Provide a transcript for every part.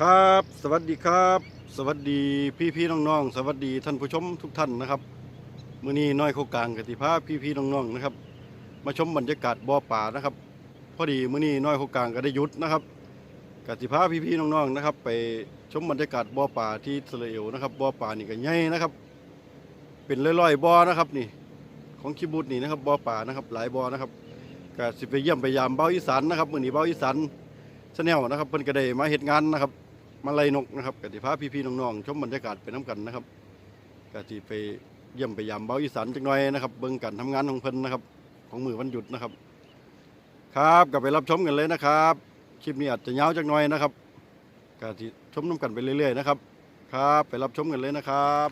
ครับ สวัสดีครับ สวัสดีพี่พี่ๆน้องๆ สวัสดีท่านผู้ชมทุกท่านนะครับมื้อนี้น้อยโคกลางกติภาพพี่พี่ๆน้องๆนะครับ มาชมบรรยากาศบ่อป่านะครับ พอดีมื้อนี้น้อยโคกลางก็ได้หยุดนะครับกติภาพพี่พี่ๆน้องๆนะครับ ไปชมบรรยากาศบ่อป่าที่อิสราเอลนะครับบ่อป่านี่ก็ใหญ่นะครับ เป็นร้อยๆบ่อนะครับนี่ ของคิบูตนี่นะครับบ่อป่านะครับ หลายบ่อนะครับก็สิไปเยี่ยมไปยามเบ้าอีสานนะครับมื้อนี้เบ้าอีสานชาแนลนะครับเพิ่นก็ได้มาเฮ็ดงานนะครับ มาไล่นกนะครับกติพาพี่ๆน้องๆชมบรรยากาศไปน้กันนะครับกติไปเยี่ยมไปยามเบาอีสานจักหน่อยนะครับเบิ่งการทำงานของเพิ่นนะครับ ของมือวันหยุดนะครับ ครับก็ไปรับชมกันเลยนะครับคลิปนี้อาจจะยาวจักหน่อยนะครับกติชมน้กันไปเรื่อยๆนะครับ ครับไปรับชมกันเลยนะครับ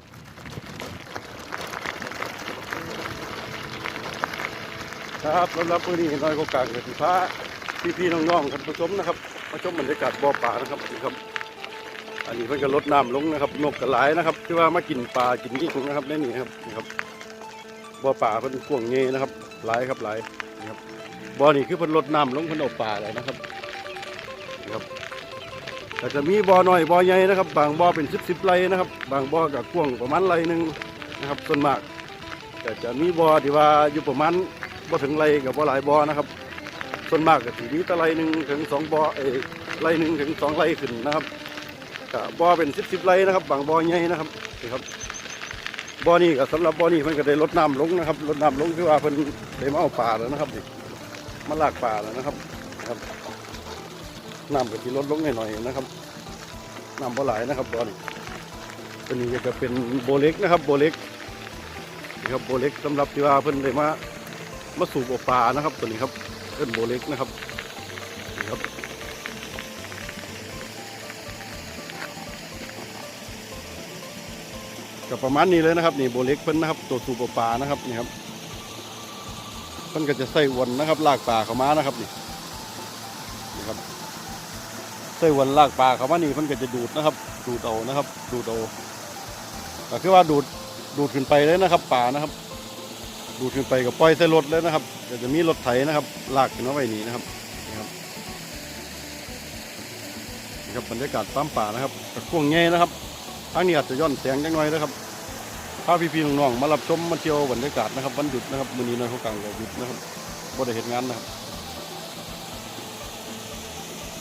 ครับสำหรับมื้อนี้น้อยก็กลางกติพาพี่ๆน้องๆกันผู้ชมนะครับมาชมบรรยากาศบ่อปลานะครับครับ อันนี้เพิ่นก็ลดน้ำลงนะครับนกกระหลายนะครับที่ว่ามากินปลากินอีกนะครับในนี่ครับนี่ครับบ่อปลาเพิ่นกวงเงนะครับหลายครับหลายนี่ครับบ่อนี่คือเพิ่นลดน้ำลงเพิ่นเอาปลาเลยนะครับนี่ครับแต่จะมีบ่อหน้อยบ่อใหญ่นะครับ บางบ่อเป็นสิบสิบไรนะครับ บางบ่อกับกวงประมาณไรหนึ่งนะครับส่วนมาก แต่จะมีบ่อที่ว่าอยู่ประมาณบ่ถึงไรกับบ่หลายบ่อนะครับส่วนมากก็สีนี้ตะไรหนึ่งถึงสองบ่อเอไรหนึ่งถึงสองไรขึ้นนะครับ ก็บ่อเป็นสิบสิบไรนะครับบางบ่อใหญ่นะครับนี่ครับบ่อนี้ก็สำหรับบ่อนี้มันก็ได้ลดน้ำลงนะครับลดน้ำลงคือว่าเพิ่นได้มาเอาปลาแล้วนะครับนี่มาลากปลาแล้วนะครับครับน้ำก็ที่ลดลงหน่อยๆนะครับน้ำบ่หลายนะครับบ่อนี้ตัวนี้ก็จะเป็นโบเล็กนะครับ โบเล็กนี่ครับโบเล็กสำหรับที่ว่าเพิ่นได้มามาสูบเอาปลานะครับ ตัวนี้ครับเอิ้นโบเล็กนะครับ ก็ประมาณนี้เลยนะครับนี่โบเล็กเพิ่นนะครับตัวสูบปลานะครับนี่ครับเพิ่นก็จะใส่วนนะครับลากปลาเข้ามานะครับนี่นี่ครับใส่วนลากปลาเข้ามานี่เพิ่นก็จะดูดนะครับ ดูดเอานะครับ ดูดเอาก็คือว่าดูดดูดขึ้นไปเลยนะครับปลานะครับ ดูดขึ้นไปกับปล่อยใส่รถเลยนะครับเดี๋ยวจะมีรถไถนะครับ ลากขึ้นมาไว้นี่นะครับนี่ครับนี่ครับบรรยากาศตามป่านะครับตะกวงแง่นะครับ ทางนี้อาจจะย้อนแสงจังหน่อยนะครับพาพี่ๆน้องๆมารับชมมาเที่ยวบรรยากาศนะครับวันหยุดนะครับมื้อนี้น้อยเขากลางก็หยุดนะครับบ่ได้เฮ็ดงานนะครับ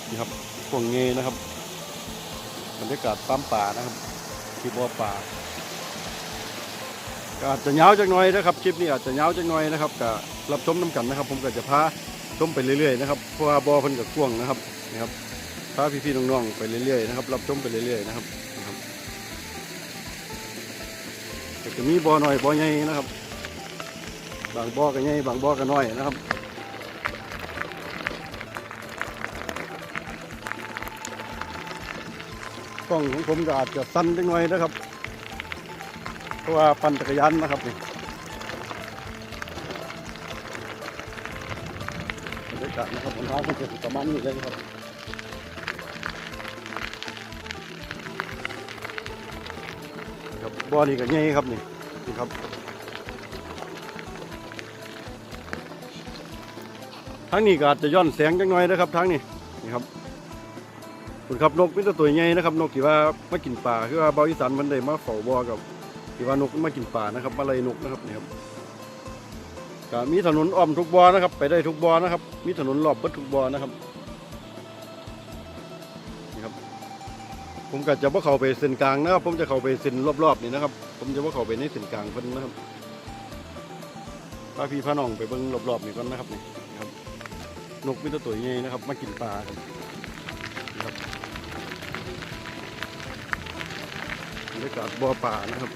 นี่ครับกวงแง่นะครับบรรยากาศตามป่านะครับที่บ่อป่าก็อาจจะยาจักหน่อยนะครับคลิปนี้อาจจะยาจักหน่อยนะครับก็รับชมน้กันนะครับ ผมก็จะพาชมไปเรื่อยๆนะครับเพราะว่าบ่อเพิ่นกับกว้างนะครับนะครับพาพี่ๆน้องๆไปเรื่อยๆนะครับรับชมไปเรื่อยๆนะครับ จะมีบ่อน้อยบ่อใหญ่นะครับ บางบ่อก็ใหญ่บางบ่อก็น้อยนะครับกล้องของผมก็อาจจะสั้นจักหน่อยนะครับ เพราะว่าปั่นจักรยานนะครับนี่บรรยากาศนะครับผมท้างมันจะประมาณนี้เลยครับ บ่อนี่ก็ใหญ่ครับนี่นี่ครับทางนี้ก็อาจจะย้อนแสงจังหน่อยนะครับทางนี้นี่ครับคุณครับนกเป็นตัวใหญ่นะครับ นกที่ว่ามากินปลาคือว่าเบาอีสานมันได้มาเฝ้าบ่อกับที่ว่านกมากินป่านะครับมาไล่นกนะครับนี่ครับก็มีถนนอ้อมทุกบ่อนะครับ ไปได้ทุกบ่อนะครับ มีถนนรอบเบิดทุกบ่อนะครับ ผมก็จะว่าเข้าไปเส้นกลางนะครับ ผมจะเข้าไปเส้นรอบๆนี่นะครับ ผมจะว่าเข้าไปในเส้นกลางเพิ่นนะครับพาพี่พาน้องไปเบิ่งรอบๆนี่ก่อนนะครับนี่ครับ นกมีตัวตัวใหญ่นะครับ มากินปลาครับครับบรรยากาศบ่อป่านะครับ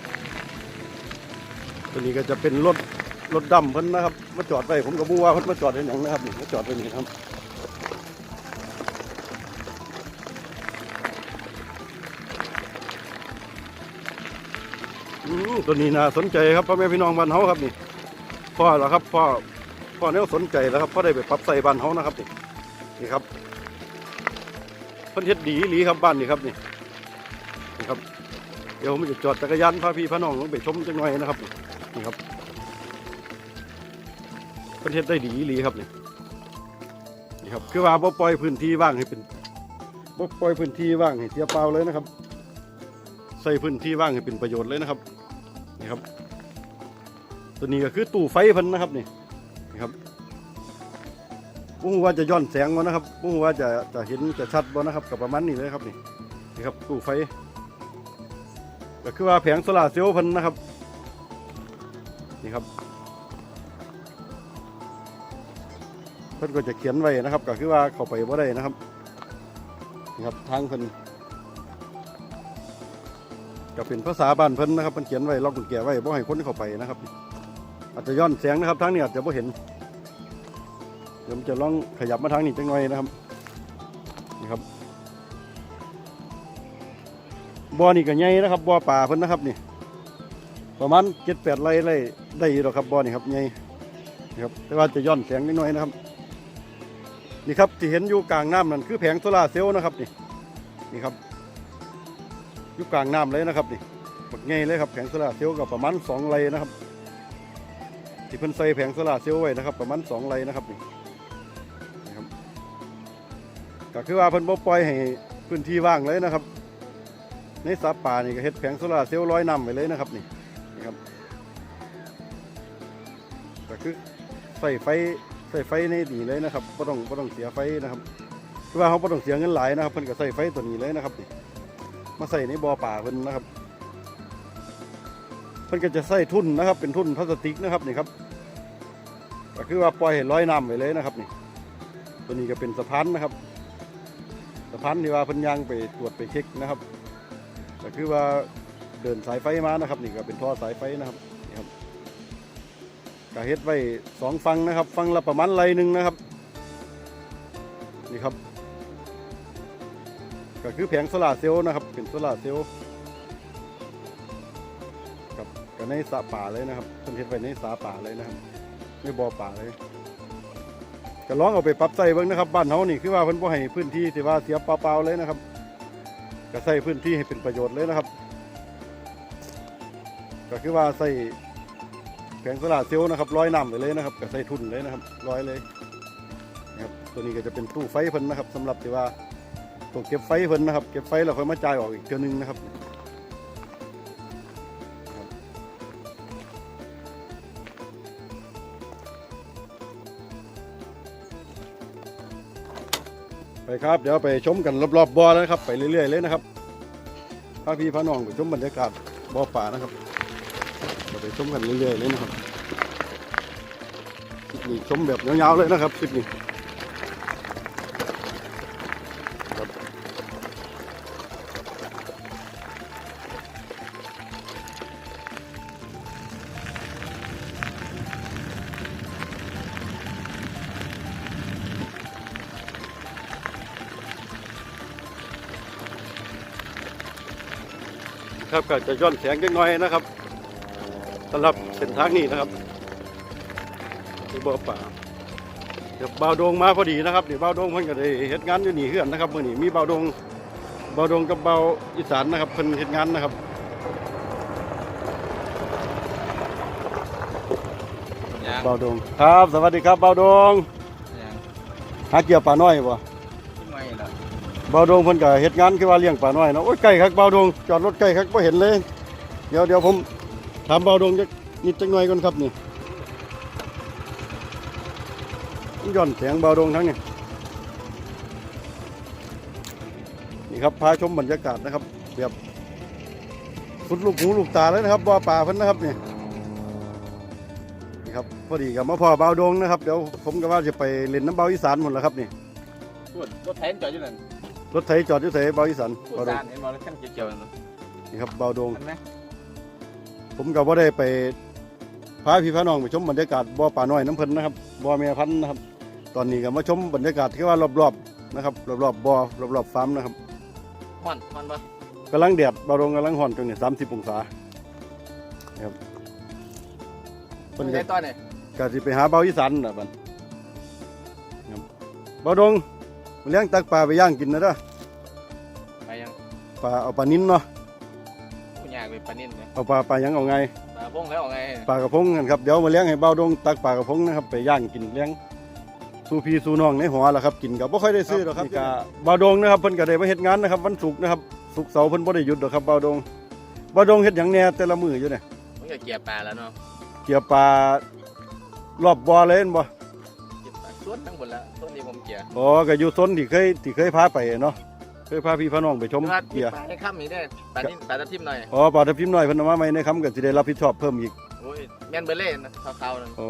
ตัวนี้ก็จะเป็นรถรถดำเพิ่นนะครับ มาจอดไว้ผมก็บ่ว่าเพิ่นมาจอดไว้หยังนะครับนี่มาจอดไว้นี่ครับ ตัวนี้น่าสนใจครับพ่อแม่พี่น้องบ้านเฮาครับนี่พ่อแล้วครับพ่อพ่อแนวสนใจแล้วครับพ่อได้ไปปรับใส่บ้านเฮานะครับนี่นี่ครับเพิ่นเฮ็ดดีหลีครับบ้านนี่ครับนี่นี่ครับ เดี๋ยวผมจะจอดจักรยานพาพี่พาน้องลงไปชมจังหน่อยนะครับนี่ครับประเทศได้ดีอีหลีครับนี่นี่ครับคือว่าบ่ปล่อยพื้นที่ว่างให้เป็นบ่ปล่อยพื้นที่ว่างให้เสียเปล่าเลยนะครับ ใส่พื้นที่ว่างให้เป็นประโยชน์เลยนะครับ นี่ครับ ตัวนี้ก็คือตู้ไฟพิ่นนะครับนี่นี่ครับบ่ฮู้ว่าจะย้อนแสงบ่นะครับบ่ฮู้ว่าจะจะเห็นจะชัดบ่นะครับกับประมาณนี้เลยครับนี่นี่ครับตู้ไฟก็คือว่าแผงโซลาร์เซลล์พิ่นนะครับนี่ครับเพิ่นก็จะเขียนไว้นะครับ ก็คือว่าเข้าไปบ่ได้นะครับนี่ครับทางเพิ่น ก็เป็นภาษาบ้านเพิ่นนะครับเพิ่นเขียนไว้ล็อกกุญแจไว้บ่ให้คนเข้าไปนะครับ อาจจะย้อนแสงนะครับทางนี้อาจจะบ่เห็นเดี๋ยวผมจะลองขยับมาทางนี้จังหน่อยนะครับนี่ครับบ่อนี่ก็ใหญ่นะครับบ่อป่าเพิ่นนะครับนี่ประมาณเจ็ดแปดไร่ไร่ได้หรอกครับบ่อนี่ครับใหญ่นี่ครับแต่ว่าจะย้อนแสงนิดหน่อยนะครับ นี่ครับที่เห็นอยู่กลางน้ำนั่นคือแผงโซลาเซลล์นะครับนี่นี่ครับ อยู่กลางน้ำเลยนะครับนี่บักใหญ่เลยครับแผงโซลาเซลล์กับประมาณสองไร่นะครับที่เพิ่นใส่แผงโซลาเซลล์ไว้นะครับ ประมาณสองไร่นะครับนี่นครับก็คือว่าเพิ่นบ่ปล่อยให้พื้นที่ว่างเลยนะครับ ในสาป่านี่ก็เฮ็ดแผงโซลาเซลล์ลอยน้ำไว้เลยนะครับนี่นี่ครับก็คือใส่ไฟใส่ไฟในดีเลยนะครับไม่ต้องไม่ต้องเสียไฟนะครับคือว่าเขาไม่ต้องเสียเงินหลายนะครับเพิ่นก็ใส่ไฟตัวนี้เลยนะครับนี่ มาใส่ในบ่อป่าเพิ่นนะครับเพิ่นก็จะใส่ทุ่นนะครับ เป็นทุ่นพลาสติกนะครับนี่ครับก็คือว่าปล่อยให้ลอยน้ำไปเลยนะครับนี่ ตัวนี้ก็เป็นสะพานนะครับ สะพานที่ว่าเพิ่นยางไปตรวจไปเช็คนะครับก็คือว่าเดินสายไฟมานะครับ นี่ก็เป็นท่อสายไฟนะครับก็เฮ็ดไว้สองฟังนะครับ ฟังละประมาณไรหนึ่งนะครับ นี่ครับ ก็คือแผงโซลาเซลล์นะครับ เป็นโซลาเซลล์กับกับในสาป่าเลยนะครับเพิ่นเฮ็ดไว้ในสาป่าเลยนะครับในบ่อป่าเลยก็ลองเอาไปปรับใส่เบิ่งนะครับบ้านเฮานี่คือว่าเพิ่นบ่ให้พื้นที่ที่ว่าเสียเปล่าๆเลยนะครับก็ใส่พื้นที่ให้เป็นประโยชน์เลยนะครับ ก็คือว่าใส่แผงโซลาเซลล์นะครับร้อยน้ำไปเลยนะครับกับใส่ทุนเลยนะครับร้อยเลยนะครับตัวนี้ก็จะเป็นตู้ไฟเพิ่นนะครับสำหรับที่ว่า ตัวเก็บไฟเพิ่นนะครับ เก็บไฟแล้วค่อยมาจ่ายออกอีกเทื่อนึงนะครับครับไปครับเดี๋ยวไปชมกันรอบๆบ่อนะครับ ไปเรื่อยๆเลยนะครับพาพี่พาน้องไปชมบรรยากาศบ่อป่านะครับเราไปชมกันเรื่อยๆเลยนะครับคลิปนี้ชมแบบยาวๆเลยนะครับคลิปนี้ ครับก็จะย้อนแสงจังน้อยนะครับสำหรับเส้นทางนี้นะครับที่บ่อป่าเดี๋ยวเบาวโดงมาพอดีนะครับเดี๋ยวเบาวโดงเพิ่นก็ได้เฮ็ดงานอยู่นี่เฮือนนะครับมื้อนี้มีเบาวโดงเบาวโดงกับเบาวอีสานนะครับเพิ่นเฮ็ดงานนะครับยังเบาวโดงครับ สวัสดีครับเบาวโดงยังหาเกี่ยวปลาน้อยบ่ที่ไม่ละเบาวดงเพิ่นก็เฮ็ดงานคือว่าเลี้ยงปลาน้อยเนาะโอ้ยใกล้ครับเบาวดงจอดรถใกล้ครับบ่เห็นเลย เดี๋ยวเดี๋ยวผมถามเบาวดงจักนิดจักหน่อยก่อนครับนี่ย้อนเสียงเบาวดงทั้งนี้นี่ครับพาชมบรรยากาศนะครับแบบสุดลูกหูลูกตาเลยนะครับบ่อป่าเพิ่นนะครับนี่นี่ครับพอดีกับมาพ่อเบาวดงนะครับเดี๋ยวผมก็ว่าจะไปเล่นน้ำเบาอีสานหมดแล้วครับนี่ รถไถจอดอยู่นั่น รถไถจอดอยู่ไสเบาอีสานพูดเบาวดงจานเห็นมอเตอร์ไซค์เกี่ยวๆนั่นนี่ครับเบาวดง เห็นไหมผมก็บ่ได้ไปพาพี่พาน้องไปชมบรรยากาศบ่อป่าน้อยน้ำเพิ่นนะครับบ่อแม่พันธุ์นะครับ ตอนนี้ก็มาชมบรรยากาศที่ว่ารอบๆนะครับรอบๆบ่อรอบๆฟาร์มนะครับฮ้อนฮ้อนปะกำลังแดดเบาวดงกำลังห่อนตรงนี้สามสิบองศานะครับเป็เพิ่นนไงก็ตอนเนี่ยก็สิไปหาเบาอีสานน่ะบัดครับเบาดง มาเลี้ยงตักปลาไปย่างกินนะเด้อไปยังปลาเอาปลานิ้นเนาะคุณยากไปปลานิ่นไหมเอาปลาปลาหยังเอาไง ปลาพงแล้วเอาไงปลากระพงกันครับเดี๋ยวมาเลี้ยงให้เบาดงตักปลากระพงนะครับไปย่างกินเลี้ยงสู่พี่สู่น้องในหัวล่ะครับกินก็บ่ค่อยได้ซื้อหรอกครับนี่ก็บ่าวดงนะครับเพิ่นก็ได้มาเฮ็ดงานนะครับวันศุกร์นะครับศุกร์เสาร์เพิ่นบ่ได้หยุดหรอกครับบ่าวดงบ่าวดงเฮ็ดหยังแหน่แต่ละมื้ออยู่เนี่ยมันก็เกียร์ปลาแล้วเนาะเกี่ยวปลารอบบ่อเลยเห็นบ่เกียร์ปลา ส่วนทั้งหมดแล้วส่วนนี้ผมเกียร์อ๋อก็อยู่ซนที่เคยที่เคยพาไปเนาะเคยพาพี่พาน้องไปชมว่าเกียร์ปลาให้ข้ามนี้ได้ปลานี่ปลาตะทิมหน่อยอ๋อปลาทับทิมน้อยเพิ่นเอามาใหม่ในคำก็สิได้รับผิดชอบเพิ่มอีกโอ้ยแม่นเบลเล่นะเตาๆนั่นอ๋อ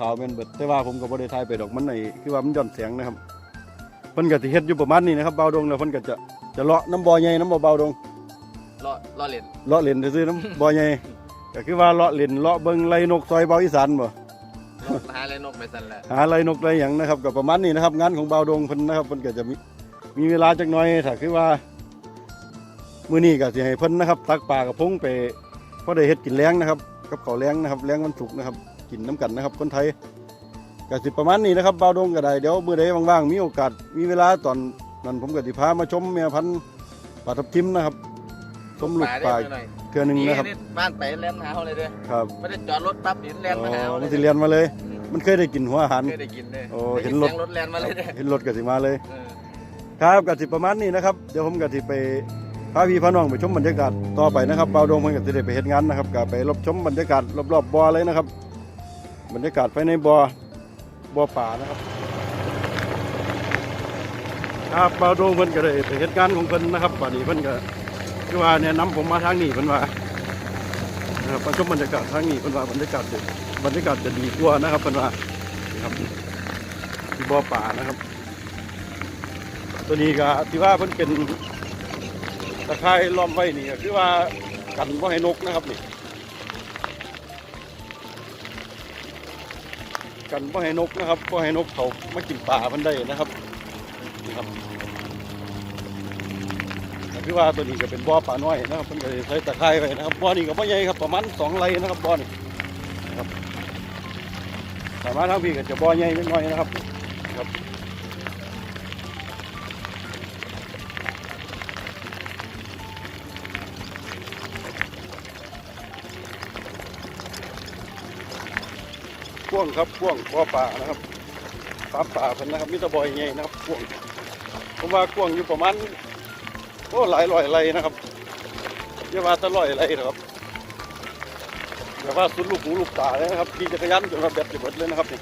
ขาวๆแม่นเบิดแต่ว่าผมก็บ่ได้ถ่ายไปดอกมันไอ้คือว่ามันย้อนแสงนะครับเพิ่นก็สิเฮ็ดอยู่ประมาณนี้นะครับเบาดงแล้วเพิ่นก็จะจะเลาะน้ำบ่อใหญ่น้ำบ่อเบาดงล่อล่อเล่นเลาะเล่นซื่อๆน้ำบ่อใหญ่ก็คือว่าเลาะเล่นเลาะเบิ่งไล่นกซอยเบาอีสานบ่ หาอะไรนกไปสั่นแหละหาไล่นกไล่หยังนะครับก็ประมาณนี้นะครับ งานของเบาดงเพิ่นนะครับเพิ่นก็จะมีมีเวลาจักหน่อยถ้าคือว่ามื้อนี้ก็สิให้เพิ่นนะครับ ตักปลากระพงไปพอได้เฮ็ดกินแล้งนะครับ กับข้าวแล้งนะครับแล้งวันศุกร์นะครับ กินน้ำกันนะครับ คนไทยก็สิประมาณนี้นะครับเบาดงก็ได้เดี๋ยวมื้อใดว่างๆมีโอกาสมีเวลาตอนนั้นผมก็สิพามาชมแม่พันธุ์ปลาทับทิมนะครับชมลูกปลาหน่อยเทื่อหนึงนะครับ นี่บ้านไปแล่นหาเขาเลยเด้อครับไม่ได้จอดรถปั๊บดินแล่นมาหาอ๋เขาอเลมันยสิเรียนมาเลย มันเคยได้กินหัวอาหารไม่ได้กินเลยโอ้ได้เห็ยินนรเสีถยงรถแล่นมาเลยเด้อเห็นรถก็สิมาเลย เออครับก็สิประมาณนี้นะครับ เดี๋ยวผมก็สิไปพาพี่พาน้องไปชมบรรยากาศต่อไปนะครับเบาดงเพิ่นก็สิได้ไปเฮ็ดงานนะครับก็ไปรับชมบรรยากาศรอบๆบ่อเลยนะครับ บรรยากาศภายในบ่อบ่อป่านะครับ ครับเบาดงเพิ่นก็ได้ไปเฮ็ดงานของเพิ่นนะครับบัดนี้เพิ่นก็ คือว่าแนะนำผมมาทางนี้เพิ่นว่านะครับมาชมบรรยากาศทางนี้เพิ่นว่าบรรยากาศจะบรรยากาศจะดีกว่านะครับเพิ่นว่าครับที่บ่อป่านะครับ ตัวนี้ก็ที่ว่าเพิ่นเป็นตะไคร้ล้อมไว้นี่ก็คือว่ากันบ่าให้นกนะครับนี่กันบ่าให้นกนะครับบ่าให้นกเขามากินปลาเพิ่นได้นะครับ คือว่าตัวนี้ก็เป็นบ่อปลาน้อยนะครับเพิ่นก็ใช้ตะไคร้ไว้นะครับบ่อนี้ก็บ่ใหญ่ครับประมาณสองไร่นะครับบ่อนี้นะครับสามารถทางพี่ก็จะบ่อใหญ่นิดหน่อยนะครับครับพ่วงครับพ่วงบ่อป่านะครับปลาป่าเพิ่นนะครับมิตรบอยใหญ่นะครับพ่วงผมว่าพ่วงอยู่ประมาณ โอ้หลายร้อยไรนะครับเยาว่าแตะร้อยไรนะครับแต่ว่าสุดลูกหูลูกตาเลยนะครับขี่จักรยานจนระเบ็ดจะหมดเลยนะครับนี่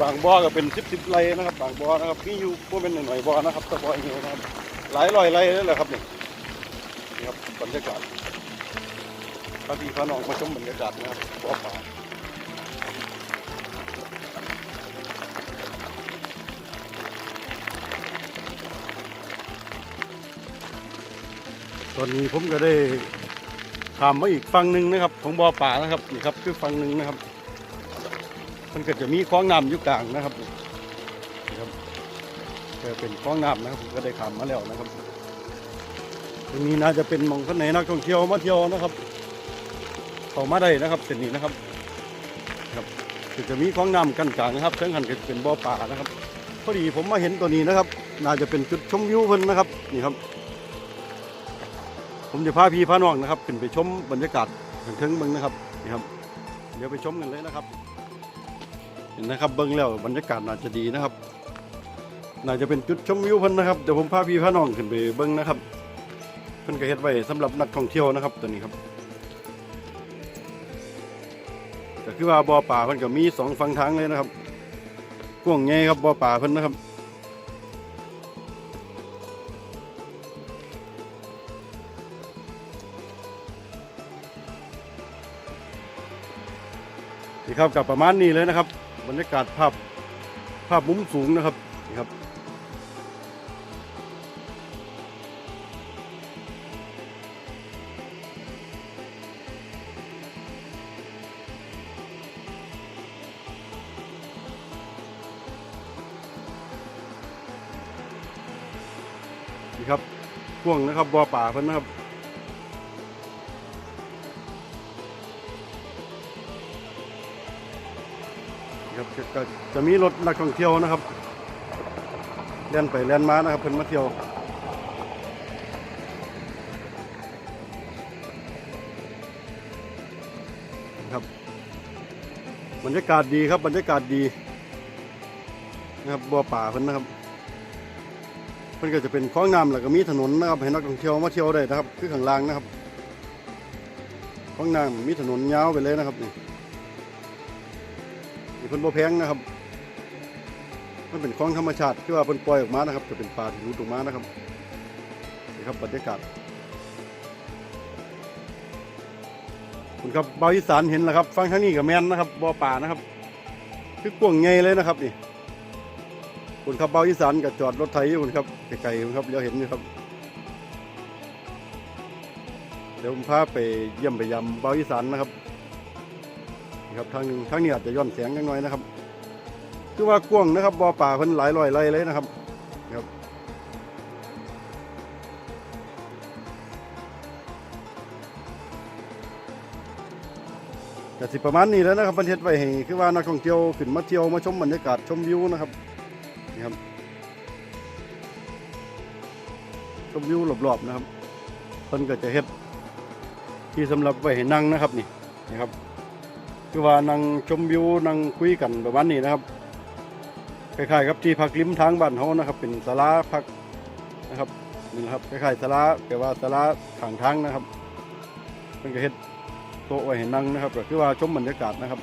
บางบ่อก็เป็นสิบสิบไรนะครับ บางบ่อนะครับมีอยู่พวกเป็นหน่อยบ่อนะครับตะบอยใหญ่นะครับหลายร้อยไรเลยแหละครับนี่นี่ครับบรรยากาศพาพี่พาน้องมาชมบรรยากาศนะครับบ่อป่า อนนี้ผมก็ได้ข้ามมาอีกฝั่งหนึ่งนะครับของบ่อป่านะครับนี่ครับคือฝั่งหนึ่งนะครับ มันก็จะมีคลองน้ำอยู่กลางนะครับนี่ครับก็เป็นคลองน้ำนะครับผมก็ได้ข้ามมาแล้วนะครับตรงนี้น่าจะเป็นมองท่านไหนนักท่องเที่ยวมาเที่ยวนะครับเข้ามาได้นะครับเส้นนี้นะครับครับจะมีคลองน้ำกันกลางนะครับเส้นหันก็จะเป็นบ่อป่านะครับพอดีผมมาเห็นตัวนี้นะครับ น่าจะเป็นจุดชมวิวเพิ่นนะครับนี่ครับ ผมจะพาพี่พาน้องนะครับขึ้นไปชมบรรยากาศถึงถึงเบิ่งนะครับนี่ครับ เดี๋ยวไปชมกันเลยนะครับ เห็นนะครับเบิ่งแล้วบรรยากาศน่าจะดีนะครับ น่าจะเป็นจุดชมวิวเพิ่นนะครับเดี๋ยวผมพาพี่พาน้องขึ้นไปเบิ่งนะครับเพิ่นก็เฮ็ดไว้สำหรับนักท่องเที่ยวนะครับตัวนี้ครับก็คือว่าบ่อป่าเพิ่นก็มีสองฝั่งทางเลยนะครับกว้างใหญ่ครับบ่อป่าเพิ่นนะครับ นี่ครับกับประมาณนี้เลยนะครับบรรยากาศภาพภาพมุมสูงนะครับนี่ครับนี่ครับกว้างนะครับบ่อป่าเพิ่นนะครับ ก็จะมีรถนักท่องเที่ยวนะครับเล่นไปเล่นมานะครับเพิ่นมาเที่ยวครับบรรยากาศดีครับบรรยากาศดีนะครับบัวป่าเพิ่นนะครับเพิ่นก็จะเป็นคลองน้ำแล้วก็มีถนนนะครับให้นักท่องเที่ยวมาเที่ยวได้นะครับคือข้างล่างนะครับคลองน้ำมีถนนยาวไปเลยนะครับนี่ พิ่นบ่แพงนะครับ มันเป็นคลองธรรมชาติที่ว่าเพิ่นปล่อยออกมานะครับ จะเป็นป่าที่รุดออกมานะครับนี่ครับบรรยากาศคุณครับเบาอีสานเห็นแล้วครับ ฟังทางนี้กับแมนนะครับบ่อป่านะครับคือกว้างไงเลยนะครับนี่คุณครับเบาอีสานกับจอดรถไถอยู่คุณครับไกลๆคุณครับเดี๋ยวเห็นอยู่ครับ เดี๋ยวผมพาไปเยี่ยมไปยำเบาอีสานนะครับ นี่ครับทางหนึงทางนี้อาจจะย้อนแสงจังหน่อยนะครับ คือว่ากว้างนะครับบ่อป่าเพิ่นหลายร้อยไร่เลยนะครับครับแต่สิประมาณนี้แล้วนะครับประเทศไว้ให้คือว่านักท่องเที่ยวขึ้นมาเที่ยวมาชมบรรยากาศชมวิวนะครับนี่ครับชมวิวรอบๆนะครับเพิ่นก็จะเฮ็ดที่สำหรับไว้ให้นั่งนะครับนี่นะครับ คือว่านั่งชมวิวนั่งคุยกันประมาณนี้นะครับคล้ายๆครับที่พักริมทางบ้านเขานะครับ เป็นสาราพักนะครับนี่นะครับคล้ายๆสาราแต่ว่าสาราทางทางนะครับเป็นกระเฮ็ดโต๊ะไว้ให้นั่งนะครับก็คือว่าชมบรรยากาศนะครับ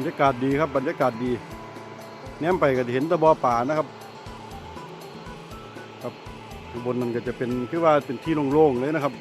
รรยากาศดีครับบรรยากาศดีแนมไปก็เห็นตะบอป่านะครับ ครับข้างบนมันก็จะเป็นคือว่าเป็นที่โล่งๆเลยนะครับ